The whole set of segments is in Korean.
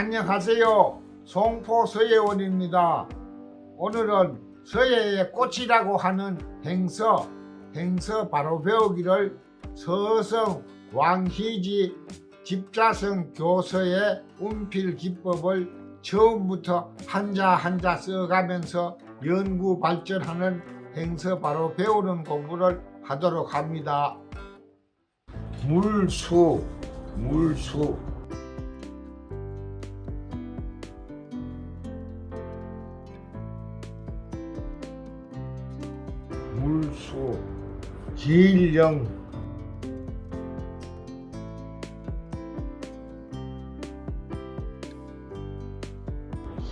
안녕하세요. 송포 서예원입니다. 오늘은 서예의 꽃이라고 하는 행서, 행서 바로 배우기를 서성 왕희지 집자성 교서의 운필 기법을 처음부터 한자 한자 써가면서 연구 발전하는 행서 바로 배우는 공부를 하도록 합니다. 물수, 물수. 물수 기령.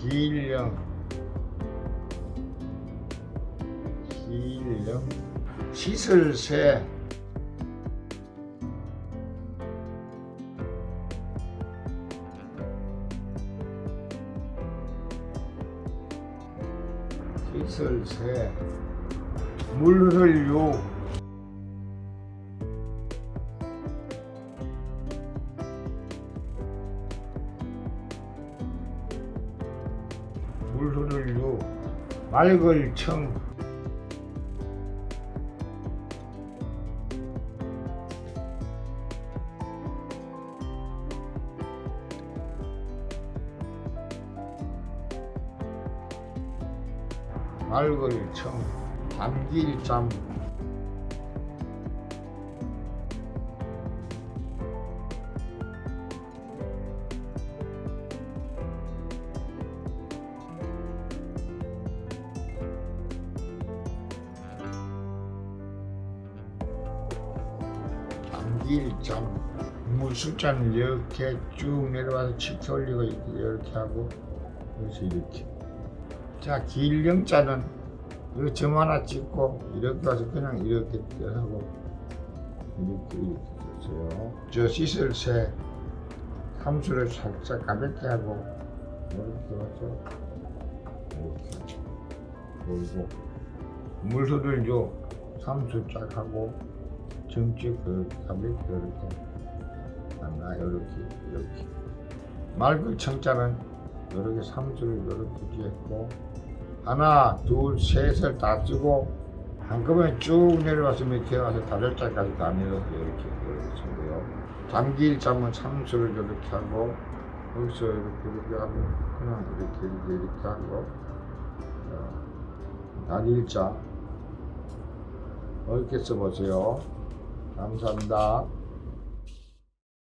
기령. 기령. 시설새. 시설새 물흘류 물흐를유 맑을 청. 맑을 청 잠길잠. 잠길잠. 물숫자는 이렇게 쭉 내려와서 칩 올리고 이렇게, 하고 여기서 이렇게. 자 길령자는 이거 점 하나 찍고 이렇게 와서 그냥 이렇게 하고 이렇게 이렇게 썼어요. 저 시설새 함수를 살짝 가볍게 하고 이렇게 와서 이렇게 그리고 물소를 줘 삼수 쫙 하고 정치 그 가볍게 이렇게 하나 이렇게 이렇게. 맑은 청자는 이렇게 삼수를 이렇게 뒤했고 하나 둘 셋을 다 쓰고 한꺼번에 쭉 내려와서 밑에 와서 다섯 자까지 다 내려서 이렇게 쓰고요. 잠길 잠은 삼수를 이렇게 하고 여기서 이렇게 이렇게 하고 그냥 이렇게 이렇게 이렇게 하고 어, 날일자. 이렇게 써보세요. 감사합니다